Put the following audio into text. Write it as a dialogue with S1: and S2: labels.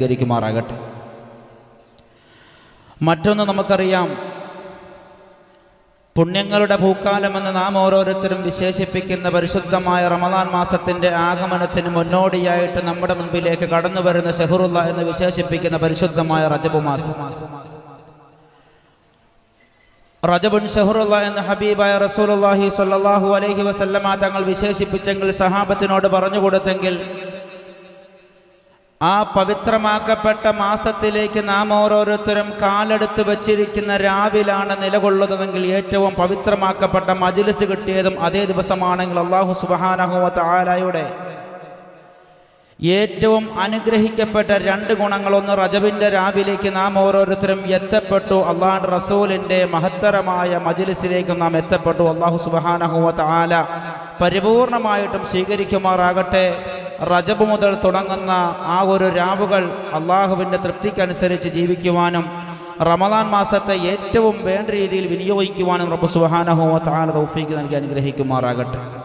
S1: സ്വീകരിക്കുമാറാകട്ടെ മറ്റൊന്ന് നമുക്കറിയാം. പുണ്യങ്ങളുടെ പൂക്കാലമെന്ന് നാം ഓരോരുത്തരും വിശേഷിപ്പിക്കുന്ന പരിശുദ്ധമായ റമദാൻ മാസത്തിന്റെ ആഗമനത്തിന് മുന്നോടിയായിട്ട് നമ്മുടെ മുൻപിലേക്ക് കടന്നു വരുന്ന ഷെഹറുല്ല എന്ന് വിശേഷിപ്പിക്കുന്ന പരിശുദ്ധമായ റജബു മാസം. റജബുൻ ഷെഹറുല്ല എന്ന ഹബീബായ റസൂലുള്ളാഹി സല്ലാഹു അലഹി വസല്ലമ തങ്ങൾ വിശേഷിപ്പിച്ചെങ്കിൽ സഹാബത്തിനോട് പറഞ്ഞു കൊടുത്തെങ്കിൽ ആ പവിത്രമാക്കപ്പെട്ട മാസത്തിലേക്ക് നാം ഓരോരുത്തരും കാലെടുത്ത് വച്ചിരിക്കുന്ന രാവിലാണ് നിലകൊള്ളുന്നതെങ്കിൽ ഏറ്റവും പവിത്രമാക്കപ്പെട്ട മജിലിസ് കിട്ടിയതും അതേ ദിവസമാണെങ്കിൽ അള്ളാഹു സുബഹാനഹുവത്ത് ആലായുടെ ഏറ്റവും അനുഗ്രഹിക്കപ്പെട്ട രണ്ട് ഗുണങ്ങളൊന്ന് റജബിന്റെ രാവിലേക്ക് നാം ഓരോരുത്തരും എത്തപ്പെട്ടു. അള്ളാഹ് റസൂലിന്റെ മഹത്തരമായ മജിലിസിലേക്ക് നാം എത്തപ്പെട്ടു. അള്ളാഹു സുബഹാനഹുവത്ത് ആല പരിപൂർണമായിട്ടും സ്വീകരിക്കുമാറാകട്ടെ. റജബ് മുതൽ തുടങ്ങുന്ന ആ ഒരു രാവുകൾ അള്ളാഹുവിന്റെ തൃപ്തിക്കനുസരിച്ച് ജീവിക്കുവാനും റമദാൻ മാസത്തെ ഏറ്റവും വേണ്ട രീതിയിൽ വിനിയോഗിക്കുവാനും റബ്ബ് സുബാനഹോ താല തൗഫീക്ക് നൽകി അനുഗ്രഹിക്കുമാറാകട്ടെ.